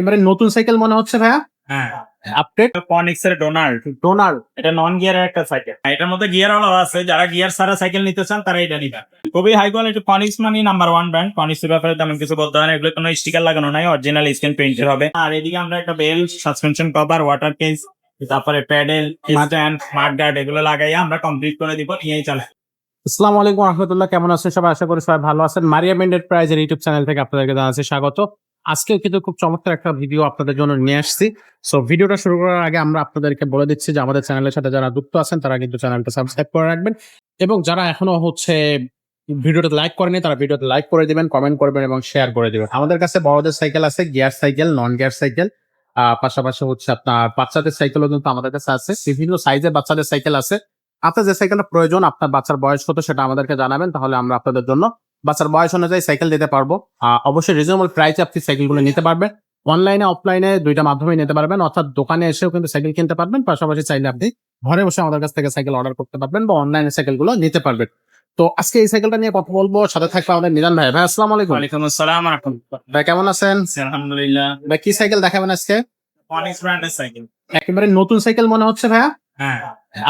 একেবারে নতুন সাইকেল মনে হচ্ছে ভাইয়া? হ্যাঁ। আপডেট এর এটা নন গিয়ারের একটা সাইকেল এটার মধ্যে গিয়ার আছে। যারা গিয়ার ছাড়া সাইকেল নিতে চান তারা এটা নিবেন খুবই হাই কোয়ালিটি কনিক্স মানে নাম্বার ওয়ান ব্র্যান্ড কনিক্স এর ব্যাপারে তেমন কিছু বলতে হয় না। এগুলো কোনো স্টিকার লাগানো নাই। অরিজিনাল স্ক্রিন হবে। আর এদিকে আমরা একটা bell suspension cover water case তারপরে প্যাডেল স্ট্যান্ড স্মার্ট গার্ড এগুলো লাগাই আমরা কমপ্লিট করে দিব। নিয়েই চলে। আসসালামু আলাইকুম রহমতুল্লাহ। কেমন আছেন সবাই? আশা করি সবাই ভালো আছেন। মারিয়া মেন্ডেড প্রাইজের ইউটিউব চ্যানেল থেকে আপনাদেরকে জানাচ্ছি স্বাগত। আজকেও কিন্তু খুব চমৎকার একটা ভিডিও আপনাদের জন্য নিয়ে আসছি। সো ভিডিওটা শুরু করার আগে আমরা আপনাদেরকে বলে দিচ্ছি যে আমাদের চ্যানেলের সাথে যারা যুক্ত আছেন, তারা কিন্তু চ্যানেলটা সাবস্ক্রাইব করে রাখবেন এবং যারা এখনও হচ্ছে ভিডিওটা লাইক করেনি তারা ভিডিওতে লাইক করে দিবেন কমেন্ট করবেন এবং শেয়ার করে দিবেন। আমাদের কাছে বড়দের সাইকেল আছে gear cycle non gear cycle পাশাপাশি হচ্ছে আপনার বাচ্চাদের সাইকেলও কিন্তু আমাদের কাছে আছে। বিভিন্ন সাইজের বাচ্চাদের সাইকেল আছে। আপনার যে সাইকেলটা প্রয়োজন, আপনার বাচ্চার বয়স কত সেটা আমাদেরকে জানাবেন, তাহলে আমরা আপনাদের জন্য বাচ্চার বয়স অনুযায়ী সাইকেল দিতে পারব। অবশ্যই রিজনেবল প্রাইসে আপনি সাইকেলগুলো নিতে পারবেন। অনলাইনে অফলাইনে দুইটা মাধ্যমে নিতে পারবেন। অর্থাৎ দোকানে এসেও কিন্তু সাইকেল কিনতে পারবেন। পাশাপাশি চাইলে আপনি ঘরে বসে আমাদের কাছ থেকে সাইকেল অর্ডার করতে পারবেন বা অনলাইনে সাইকেলগুলো নিতে পারবেন। তো আজকে এই সাইকেলটা নিয়ে কথা বলব। সাথে থাকবে আমাদের নিজান ভাই। ভাই আসসালামু আলাইকুম। ওয়ালাইকুম আসসালাম ভাই কেমন আছেন? আলহামদুলিল্লাহ। ভাই কি সাইকেল দেখাবেন আজকে? ব্র্যান্ডের সাইকেল একেবারে নতুন সাইকেল মনে হচ্ছে ভাইয়া? হ্যাঁ।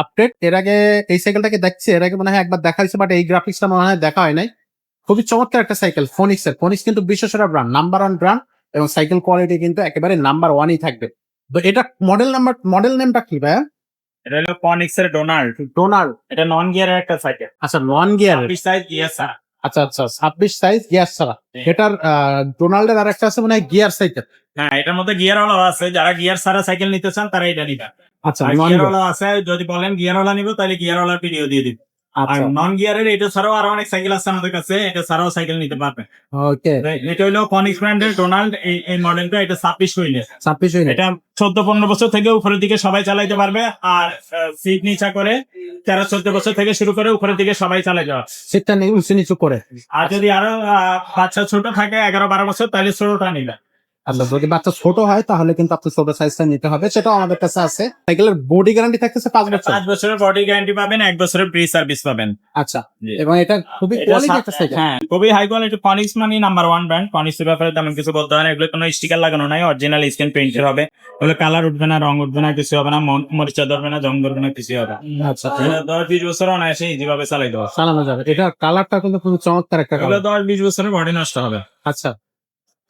আপডেট এর আগে এই সাইকেলটাকে দেখছি। এর আগে মনে হয় একবার দেখা হয়েছে বাট এই গ্রাফিক্সটা মনে হয় দেখা হয় নাই। খুবই চমৎকার একটা সাইকেল ফোনিক্স এর। ফোনিক্স কিন্তু বিশ্বসেরা ব্র্যান্ড নাম্বার ওয়ান ব্র্যান্ড এবং সাইকেল কোয়ালিটি কিন্তু একেবারে নাম্বার ওয়ানই থাকবে। তো এটা মডেল নাম্বার মডেল নেমটা কি ভাইয়া? এটা হলো কনিক্স এর ডোনাল্ড ডোনাল্ড এটা নন গিয়ারের একটা সাইকেল আচ্ছা নন গিয়ার সাইজ গিয়ার ছাড়া আচ্ছা আচ্ছা ছাব্বিশ সাইজ গিয়ার ছাড়া এটার ডোনাল্ডের আর একটা আছে মনে গিয়ার সাইকেল হ্যাঁ এটার মধ্যে গিয়ার ওয়ালা আছে। যারা গিয়ার ছাড়া সাইকেল নিতে চান তারা এটা নিবেন আচ্ছা গিয়ার। ওয়ালা আছে যদি বলেন গিয়ার ওয়ালা নিবো তাহলে গিয়ার ওয়ালার ভিডিও দিয়ে দিব। আর আচ্ছা। নন গিয়ারের এটা ছাড়াও আরও অনেক সাইকেল আছে আমাদের কাছে এটা ছাড়াও সাইকেল নিতে পারবে ওকে এটা হলো ব্র্যান্ডের ডোনাল্ড এই মডেলটা এটা ছাব্বিশ ছাব্বিশ এটা চোদ্দ পনেরো বছর থেকে উপরের দিকে সবাই চালাইতে পারবে আর সিট নিচা করে তেরো চোদ্দ বছর থেকে শুরু করে উপরের দিকে সবাই চালাই যাওয়া সিটটা নিচু নিচু করে। আর যদি আরও আহ, বাচ্চা ছোট থাকে এগারো বারো বছর তাহলে ছোটটা নিবে। আচ্ছা যদি বাচ্চা ছোট হয় তাহলে কিন্তু আপনি ছোট সাইজটা নিতে হবে সেটাও আমাদের কাছে আছে। সাইকেলের বডি গ্যারান্টি থাকতেছে পাঁচ বছর পাঁচ বছরের বডি গ্যারান্টি পাবেন এক বছরের প্রি সার্ভিস পাবেন। আচ্ছা এবং এটা খুবই কোয়ালিটি একটা সাইকেল হ্যাঁ খুবই হাই কোয়ালিটি কনিক্স মানে নাম্বার ওয়ান ব্র্যান্ড কনিক্স এর ব্যাপারে তেমন কিছু বলতে হয় না এগুলো কোনো স্টিকার লাগানো নাই অরিজিনাল স্ক্রিন প্রিন্টের হবে। এগুলো কালার উঠবে না রং উঠবে না কিছু হবে না মরিচা ধরবে না জং ধরবে না কিছু হবে না। আচ্ছা। দশ বিশ বছর অনায়াসে ইজিভাবে চালাই দেওয়া। চালানো যাবে। এটা কালারটা কিন্তু খুব চমৎকার একটা কালার দশ বিশ বছরের বডি নষ্ট হবে। আচ্ছা।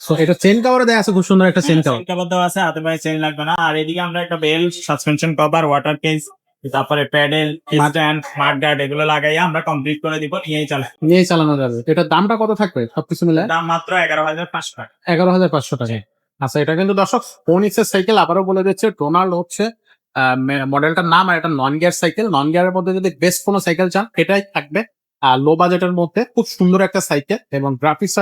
সো এটা চেন কাভারে দেয়া আছে খুব সুন্দর একটা চেন কাভার কাভার দেওয়া আছে হাতে পায়ে চেন লাগবে না। আর এদিকে আমরা একটা bell suspension cover water case তারপরে প্যাডেল স্ট্যান্ড স্মার্ট গার্ড এগুলো লাগাই আমরা কমপ্লিট করে দিব নিয়েই চলে। নিয়ে চালানো যাবে। এটার দামটা কত থাকবে? সবকিছু মিলে দাম মাত্র এগারো হাজার পাঁচশো টাকা। এগারো হাজার পাঁচশো টাকা। আচ্ছা এটা কিন্তু দর্শক ফোনিক্সের সাইকেল আবারও বলে দিচ্ছে ডোনাল্ড হচ্ছে মডেলটার নাম আর এটা নন গিয়ার সাইকেল নন গিয়ারের মধ্যে যদি বেস্ট কোনো সাইকেল চান এটাই থাকবে লো বাজেটের মধ্যে খুব সুন্দর একটা সাইকেল এবং গ্রাফিক্স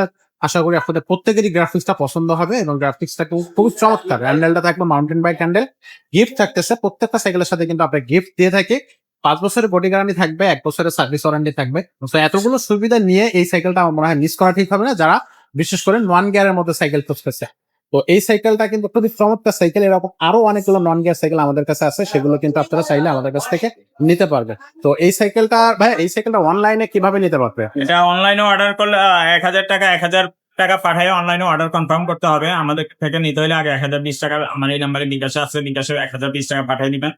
আশা করি আপনাদের প্রত্যেকেরই গ্রাফিক্সটা পছন্দ হবে এবং গ্রাফিক্সটা খুব চমৎকার। হ্যান্ডেলটা থাকবে মাউন্টেন বাইক হ্যান্ডেল গিফট থাকতেছে, প্রত্যেকটা সাইকেলের সাথে কিন্তু আপনার গিফট দিয়ে থাকে। পাঁচ বছরের বডি গ্যারান্টি থাকবে, এক বছরের সার্ভিস ওয়ারেন্টি থাকবে। এতগুলো সুবিধা নিয়ে এই সাইকেলটা আমার মনে হয় মিস করা ঠিক হবে না। যারা, বিশেষ করে নন গিয়ারের মধ্যে সাইকেল খুঁজতেছে। তো এই সাইকেলটা কিন্তু খুবই চমৎকার সাইকেল এরকম আরও অনেকগুলো নন গিয়ার সাইকেল আমাদের কাছে আছে, সেগুলো কিন্তু আপনারা চাইলে আমাদের কাছ থেকে নিতে পারবে। তো এই সাইকেলটা ভাই এই সাইকেলটা অনলাইনে কীভাবে নিতে পারবে? এটা অনলাইনে অর্ডার করলে এক হাজার টাকা, এক হাজার টাকা পাঠায় অনলাইনে অর্ডার কনফার্ম করতে হবে। আমাদের থেকে নিতে হলে আগে এক হাজার বিশ টাকা, আমার এই নাম্বারে বিকাশে আছে বিকাশে এক হাজার বিশ টাকা পাঠিয়ে দিবেন।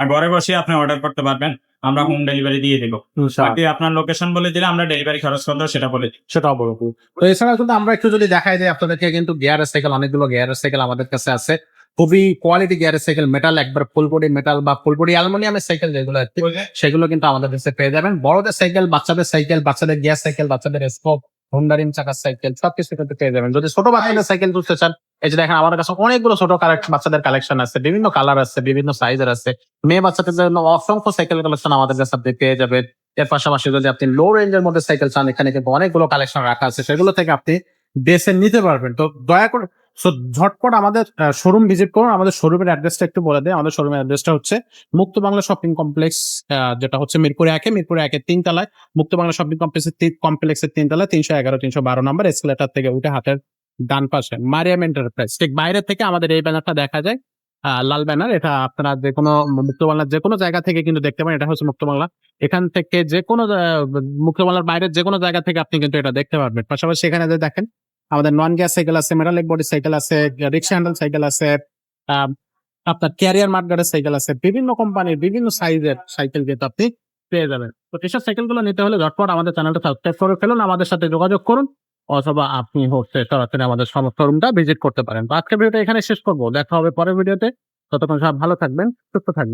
আর ঘরে বসে আপনি অর্ডার করতে পারবেন। আমরা হোম ডেলিভারি দিয়ে দেবো। বাকি আপনার লোকেশন বলে দিলে আমরা ডেলিভারি খরচ করতে সেটা বলে দিই সেটাও বলব তো এছাড়া কিন্তু আমরা একটু যদি দেখাই যে আপনাদেরকে কিন্তু গিয়ার সাইকেল অনেকগুলো গিয়ার সাইকেল আমাদের কাছে আছে। খুবই কোয়ালিটি গিয়ারের সাইকেল মেটাল একবার ফুল মেটাল বা ফুলপুরি অ্যালুমিনিয়ামের সাইকেল যেগুলো আছে সেগুলো কিন্তু আমাদের কাছে পেয়ে যাবেন। বড়দের সাইকেল বাচ্চাদের সাইকেল বাচ্চাদের গিয়ার সাইকেল বাচ্চাদের স্কোপ হোন্ডারিং চাকার সাইকেল সবকিছু কিন্তু পেয়ে যাবেন। যদি ছোট বাচ্চাদের সাইকেল তুলতে চান এই যে দেখেন আমাদের কাছে অনেকগুলো ছোট বাচ্চাদের কালেকশন আছে বিভিন্ন কালার আছে বিভিন্ন সাইজের আছে। মেয়ে বাচ্চাদের জন্য অসংখ্য সাইকেল কালেকশন আমাদের কাছে আপনি পেয়ে যাবেন। এর পাশাপাশি যদি আপনি লো রেঞ্জের মধ্যে সাইকেল চান এখানে কিন্তু অনেকগুলো কালেকশন রাখা আছে। সেগুলো থেকে আপনি বেছে নিতে পারবেন। তো দয়া করে সো ঝটপট আমাদের শোরুম ভিজিট করুন। আমাদের শোরুমের অ্যাড্রেসটা একটু বলে দেয় আমাদের শোরুমের অ্যাড্রেসটা হচ্ছে মুক্ত বাংলা শপিং কমপ্লেক্স যেটা হচ্ছে মিরপুরে একে মিরপুরে তিন তলায়। মুক্ত বাংলা শপিং কমপ্লেক্সের কমপ্লেক্সের তিন তলায় তিনশো এগারো তিনশো বারো নম্বর এসকেলেটার থেকে উঠে হাতের ডান পাশে মারিয়াম এন্টারপ্রাইজ ঠিক বাইরে থেকে আমাদের এই ব্যানারটা দেখা যায়। লাল ব্যানার এটা আপনারা যে কোনো মুক্ত বাংলার যে কোনো জায়গা থেকে কিন্তু দেখতে পারেন। এটা হচ্ছে মুক্ত বাংলা। এখান থেকে যে কোনো আহ, মুক্ত বাংলার বাইরের যে কোনো জায়গা থেকে আপনি কিন্তু এটা দেখতে পারবেন। পাশাপাশি এখানে যে দেখেন আমাদের নন গ্যাস সাইকেল আছে মেটালিক বডি সাইকেল আছে রিক্সা হ্যান্ডেল সাইকেল আছে আপনার ক্যারিয়ার মার্কেটের সাইকেল আছে, বিভিন্ন কোম্পানির বিভিন্ন সাইজের সাইকেল কিন্তু আপনি পেয়ে যাবেন। তো এসব সাইকেলগুলো নিতে হলে ঝটপট আমাদের চ্যানেলটা সাবস্ক্রাইব করে ফেলুন, আমাদের সাথে যোগাযোগ করুন, অথবা আপনি হচ্ছে সরাসরি আমাদের শোরুমটা ভিজিট করতে পারেন। তো আজকের ভিডিওটা এখানে শেষ করব। দেখা হবে পরের ভিডিওতে ততক্ষণ সব ভালো থাকবেন, সুস্থ থাকবেন।